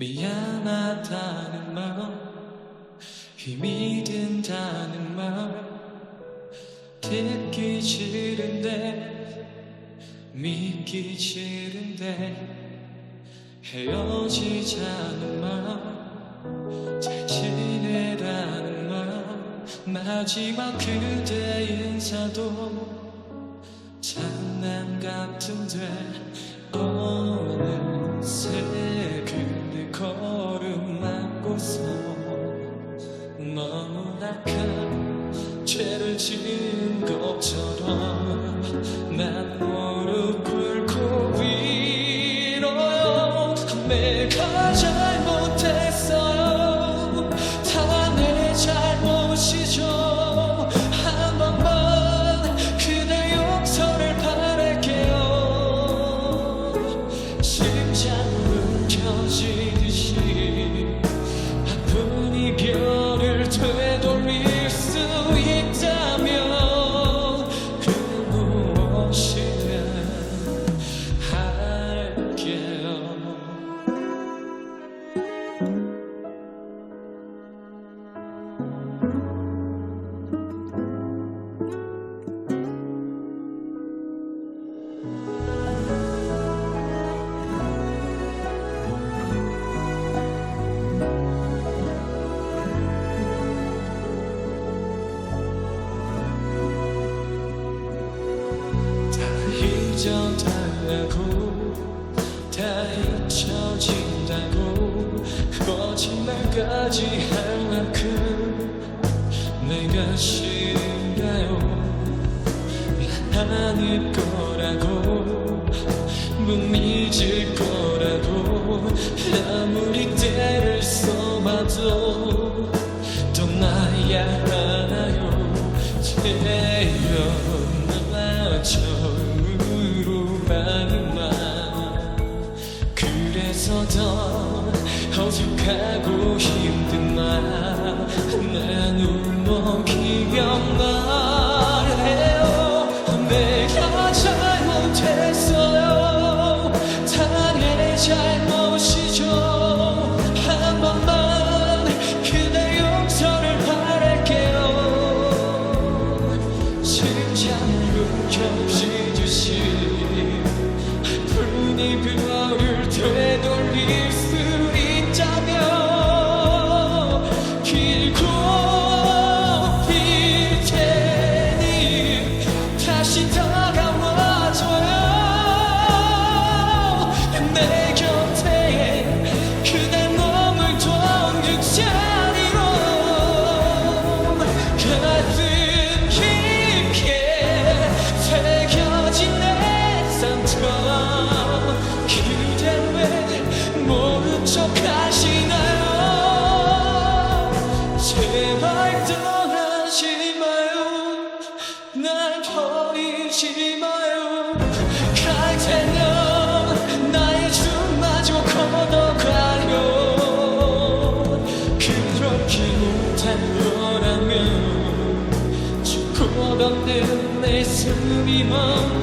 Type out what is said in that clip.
미안하다는 마음 힘이 든다는 말 듣기 싫은데 믿기 싫은데 헤어지자는 말잘 지내라는 말 마지막 그대 인사도 악한 죄를 지은 것처럼 잊어달라고 다 잊혀진다고 거짓말까지 할 만큼 내가 싫은가요. 아닐 거라고 못 잊을 거라고 아무리 그래서 더 어색하고 힘든 말난 울먹 기억나래요. 내가 잘못했어요. 다내 잘못이죠. 한 번만 그대 용서를 바랄게요. 심장을 움켜 날 버리지 마요. 갈 테면 나의 춤마저 걷어가요. 그렇게 못한 거라면 죽고 없는 내 숨이 멈